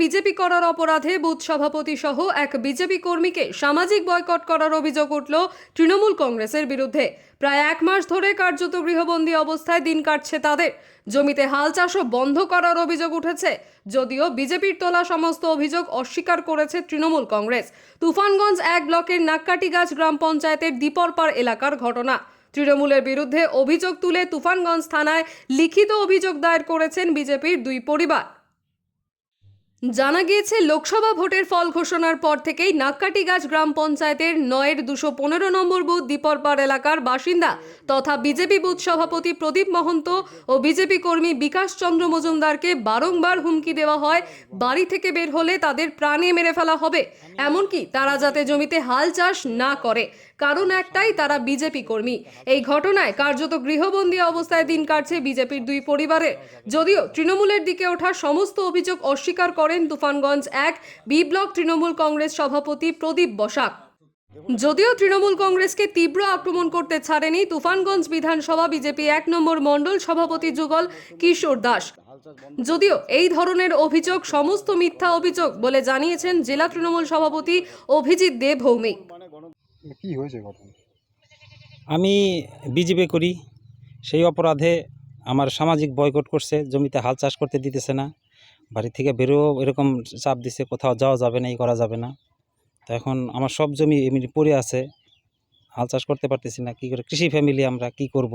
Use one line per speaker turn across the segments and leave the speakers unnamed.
BJP করার অপরাধে booth সভাপতি সহ এক বিজেপি কর্মীকে সামাজিক বয়কট করার অভিযোগ উঠল তৃণমূল কংগ্রেসের বিরুদ্ধে। প্রায় এক মাস ধরে কার্যত গৃহবন্দী অবস্থায় দিন কাটছে তাদের। জমিতে হাল চাষও বন্ধ করার অভিযোগ উঠেছে, যদিও বিজেপির তোলা সমস্ত অভিযোগ অস্বীকার করেছে তৃণমূল কংগ্রেস। তুফানগঞ্জ এক ব্লকের নাক্কাটিগাছ গ্রাম পঞ্চায়েতের দীপরপাড় এলাকার ঘটনা। তৃণমূলের বিরুদ্ধে অভিযোগ তুলে তুফানগঞ্জ থানায় লিখিত অভিযোগ দায়ের করেছেন বিজেপির দুই পরিবার। জানা গিয়েছে, লোকসভা ভোটের ফল ঘোষণার পর থেকেই নাক্কাটিগাছ গ্রাম পঞ্চায়েতের নয়ের দুশো পনেরো নম্বর বুথ দীপরপাড় এলাকার বাসিন্দা তথা বিজেপি বুথ সভাপতি প্রদীপ মহন্ত ও বিজেপি কর্মী বিকাশ চন্দ্র মজুমদারকে বারংবার হুমকি দেওয়া হয়, বাড়ি থেকে বের হলে তাদের প্রাণে মেরে ফেলা হবে। এমনকি তারা যাতে জমিতে হাল চাষ না করে। কারণ একটাই, তারা বিজেপি কর্মী। এই ঘটনায় কার্যত গৃহবন্দী অবস্থায় দিন কাটছে বিজেপির দুই পরিবারে। যদিও তৃণমূলের দিকে ওঠা সমস্ত অভিযোগ অস্বীকার করেন তুফানগঞ্জ এক, বি ব্লক তৃণমূল কংগ্রেস সভাপতি প্রদীপ বসাক। যদিও তৃণমূল কংগ্রেসকে তীব্র আক্রমণ করতে ছাড়েনি তুফানগঞ্জ বিধানসভা বিজেপি এক নম্বর মণ্ডল সভাপতি যুগল কিশোর দাস। যদিও এই ধরনের অভিযোগ সমস্ত মিথ্যা অভিযোগ বলে জানিয়েছেন জেলা তৃণমূল সভাপতি অভিজিৎ দেব ভৌমিক।
কি হয়েছে ঘটনা?
আমি বিজেপি করি সেই অপরাধে আমার সামাজিক বয়কট করছে জমিতে হাল চাষ করতে দিতেছে না বাড়ি থেকে বেরোও এরকম চাপ দিছে কোথাও যাওয়া যাবে না এই করা যাবে না। তো এখন আমার সব জমি এমনি পড়ে আছে হাল চাষ করতে পারতেছি না কী করে কৃষি ফ্যামিলি আমরা কি করব?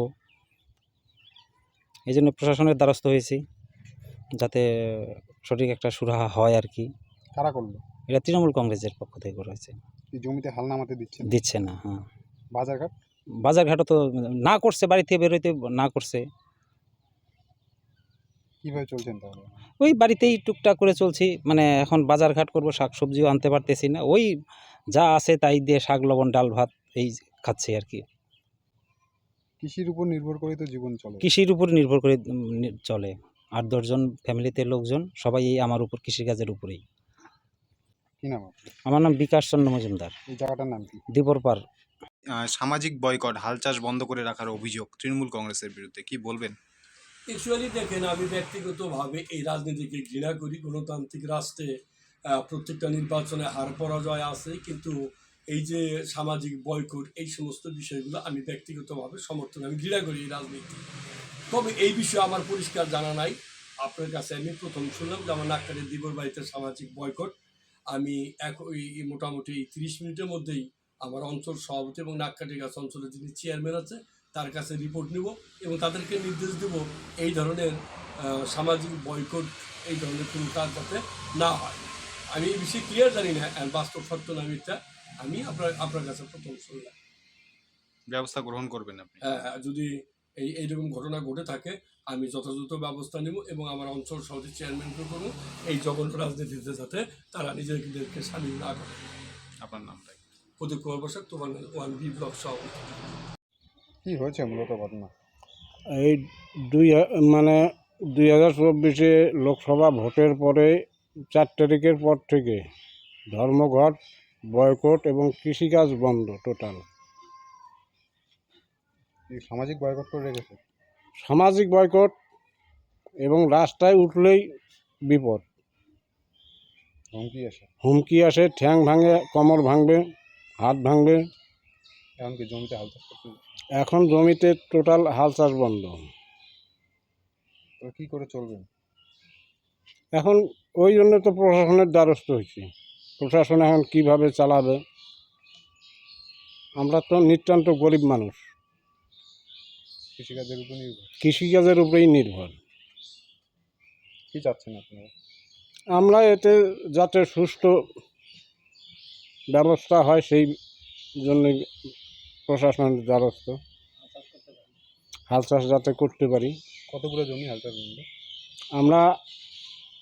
এই জন্য প্রশাসনের দ্বারস্থ হয়েছি যাতে সঠিক একটা সুরাহা হয় আর কি।
কারা করল?
এটা তৃণমূল কংগ্রেসের পক্ষ থেকে করা হয়েছে।
জমিতে হাল নামাতে দিচ্ছে না?
দিচ্ছে না হ্যাঁ।
বাজারঘাট?
বাজারঘাটও তো না করছে বাড়ি থেকে বেরোইতে না করছে।
কীভাবে চলছেন তাহলে?
ওই বাড়িতেই টুকটাক করে চলছি মানে এখন বাজারঘাট করব শাক সবজিও আনতে পারতেছি না। ওই যা আছে তাই দিয়ে শাক লবণ ডাল ভাত এই খাচ্ছি আর কি।
কৃষির উপর নির্ভর করে তো জীবন চলে।
কৃষির উপর নির্ভর করে উম, নি- চলে। আট দশজন ফ্যামিলিতে লোকজন সবাই এই আমার উপর কৃষিকাজের উপরেই।
কি নাম
আমার নাম বিকাশ চন্দ্র মজুমদার।
এই জায়গাটার নাম কি?
দীপরপার
সামাজিক বয়কট হাল চাষ বন্ধ করে রাখার অভিযোগ তৃণমূল কংগ্রেসের বিরুদ্ধে কি বলবেন?
অ্যাকচুয়ালি দেখেন আমি ব্যক্তিগতভাবে এই রাজনীতিকে ঘৃণা করি। গণতান্ত্রিক রাষ্ট্রে আহ, প্রত্যেকটা নির্বাচনে হার পরাজয় আছে কিন্তু এই যে সামাজিক বয়কট এই সমস্ত বিষয়গুলো আমি ব্যক্তিগতভাবে সমর্থন আমি ঘৃণা করি এই রাজনীতি তবে এই বিষয়ে আমার পরিষ্কার জানা নাই। আপনার কাছে আমি প্রথম শুনলাম যে আমার নাক্কারের দিবর বাড়িতে সামাজিক বয়কট। আমি এক ওই মোটামুটি তিরিশ মিনিটের মধ্যেই আমার অঞ্চল সভাপতি এবং নাককাটি গাছ অঞ্চলের যিনি চেয়ারম্যান আছে তার কাছে রিপোর্ট নিব এবং তাদেরকে নির্দেশ দেব এই ধরনের সামাজিক বয়কট এই ধরনের কোনো কাজ যাতে না হয়। আমি এই বিষয়ে ক্লিয়ার জানি না বাস্তব সত্য না মিথ্যা আমি আপনার আপনার কাছে প্রথম শুনলাম।
ব্যবস্থা গ্রহণ করবেন আপনি।
হ্যাঁ হ্যাঁ, যদি এই এইরকম ঘটনা ঘটে থাকে আমি যথাযথ ব্যবস্থা নেব এবং আমার অঞ্চল সভাপতি চেয়ারম্যানকে করব এই জঘন্য রাজনীতিতে যাতে তারা নিজেদেরকে সামিল না করে।
আপনার নামটাই
প্রদীপ কুমার বসাক তোমার ওয়ান বি ব্লক সভাপতি।
কি হয়েছে মূলত ঘটনা?
এই দুই হা- মানে দুই হাজার চব্বিশে লোকসভা ভোটের পরে চার তারিখের পর থেকে ধর্মঘট বয়কট এবং কৃষিকাজ বন্ধ টোটাল।
এই সামাজিক বয়কট করে রেখেছে?
সামাজিক বয়কট এবং রাস্তায় উঠলেই বিপদ।
হুমকি আসে।
হুমকি আসে ঠ্যাং ভাঙে কমর ভাঙবে হাত ভাঙবে।
এমনকি জমিতে হাল চাষ করতে
এখন জমিতে টোটাল হাল চাষ বন্ধ।
তো কি করে চলবেন
এখন ওই জন্য তো প্রশাসনের দ্বারস্থ হয়েছি। প্রশাসন এখন কীভাবে চালাবে? আমরা তো নিতান্ত গরিব মানুষ।
কৃষিকাজের উপর নির্ভর।
কৃষিকাজের উপরেই নির্ভর।
কি চাচ্ছেন আপনারা?
আমরা এতে যাতে সুষ্ঠু ব্যবস্থা হয় সেই জন্য প্রশাসনের দ্বারস্থ। হাল চাষ যাতে করতে পারি।
কতগুলো জমি হাল চাষ
আমরা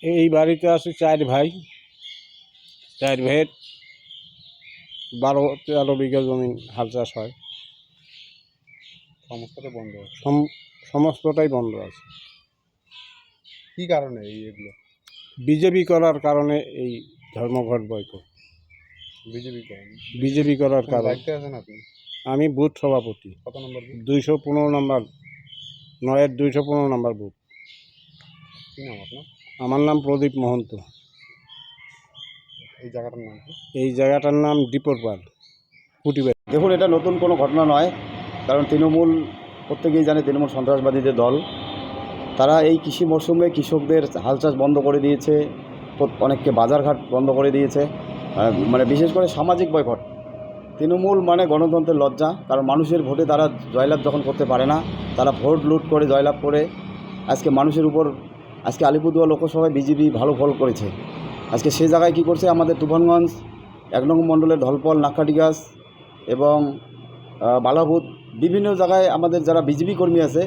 এই বাড়িতে আছি চার ভাই। চার ভাইয়ের বারো তেরো বিঘা জমি হাল চাষ হয়।
সমস্তটা বন্ধ আছে।
সমস্তটাই বন্ধ আছে।
কি কারণে এই এগুলো?
বিজেপি করার কারণে এই ধর্মঘট বয়কট
বিজেপি করেন?
বিজেপি করার কারণে
দায়িত্বে আছেন আপনি?
আমি বুথ সভাপতি।
কত নম্বর বুথ?
দুইশো পনেরো নম্বর নয়ের দুইশো পনেরো নম্বর বুথ।
কি নাম আপনার?
আমার নাম প্রদীপ মহন্ত।
এই জায়গাটার নাম কি?
এই জায়গাটার নাম ডিপোর পার কুটিবাড়ি
দেখুন এটা নতুন কোনো ঘটনা নয়। কারণ তৃণমূল প্রত্যেকেই জানে তৃণমূল সন্ত্রাসবাদীদের দল। তারা এই কৃষি মরশুমে কৃষকদের হাল চাষ বন্ধ করে দিয়েছে অনেককে বাজারঘাট বন্ধ করে দিয়েছে। মানে বিশেষ করে সামাজিক বয়কট। তৃণমূল মানে গণতন্ত্রের লজ্জা, কারণ মানুষের ভোটে তারা জয়লাভ যখন করতে পারে না, তারা ভোট লুট করে জয়লাভ করে আজকে মানুষের উপর, আজকে আলিপুরদুয়ার লোকসভায় বিজেপি ভালো ফল করেছে। আজকে সে জায়গায় কী করছে? আমাদের তুফানগঞ্জ, এক নম্বর মণ্ডলের ধলপল নাকাটিগাছ এবং বালাভূত বিভিন্ন জায়গায় আমাদের যারা বিজেপি কর্মী আছে,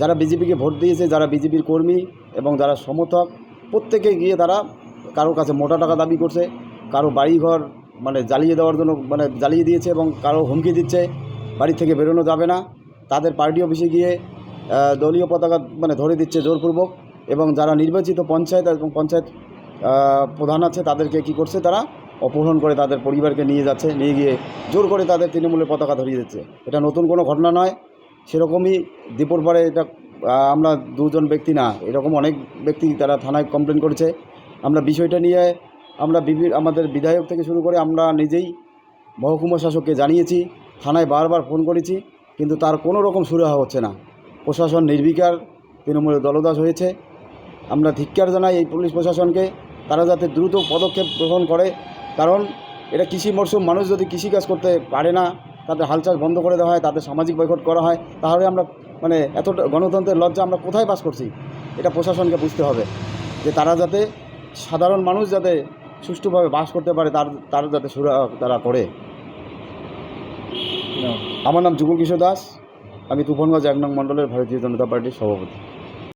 যারা বিজেপিকে ভোট দিয়েছে, যারা বিজেপির কর্মী এবং যারা সমর্থক, প্রত্যেকে গিয়ে তারা কারোর কাছে মোটা টাকা দাবি করছে, কারও বাড়িঘর মানে জ্বালিয়ে দেওয়ার জন্য মানে জ্বালিয়ে দিয়েছে এবং কারও হুমকি দিচ্ছে, বাড়ি থেকে বেরোনো যাবে না। তাদের পার্টি অফিসে গিয়ে দলীয় পতাকা মানে ধরে দিচ্ছে জোরপূর্বক এবং যারা নির্বাচিত পঞ্চায়েত এবং পঞ্চায়েত প্রধান আছে তাদেরকে কি করছে তারা অপহরণ করে তাদের পরিবারকে নিয়ে যাচ্ছে, নিয়ে গিয়ে জোর করে তাদের তৃণমূলের পতাকা ধরিয়ে দিচ্ছে। এটা নতুন কোনো ঘটনা নয়। সেরকমই দীপর পরে এটা আমরা দুজন ব্যক্তি না, এরকম অনেক ব্যক্তি তারা থানায় কমপ্লেন করেছে। আমরা বিষয়টা নিয়ে, আমরা বিভি- আমাদের বিধায়ক থেকে শুরু করে আমরা নিজেই মহকুমা শাসককে জানিয়েছি, থানায় বারবার ফোন করেছি, কিন্তু তার কোনো রকম সুরাহা হচ্ছে না। প্রশাসন নির্বিকার, তৃণমূলের দলদাস হয়েছে। আমরা ধিক্কার জানাই এই পুলিশ প্রশাসনকে, তারা যাতে দ্রুত পদক্ষেপ গ্রহণ করে কারণ এটা কৃষি মরশুম মানুষ যদি কৃষিকাজ করতে পারে না তাদের হাল চাষ বন্ধ করে দেওয়া হয় তাদের সামাজিক বয়কট করা হয় তাহলে আমরা মানে এতটা গণতন্ত্রের লজ্জা আমরা কোথায় বাস করছি? এটা প্রশাসনকে বুঝতে হবে যে তারা যাতে সাধারণ মানুষ যাতে সুষ্ঠুভাবে বাস করতে পারে তার তারা যাতে সুরা তারা করে। আমার নাম যুগল কিশোর দাস আমি তুফানগঞ্জ এক নং মণ্ডলের ভারতীয় জনতা পার্টির সভাপতি।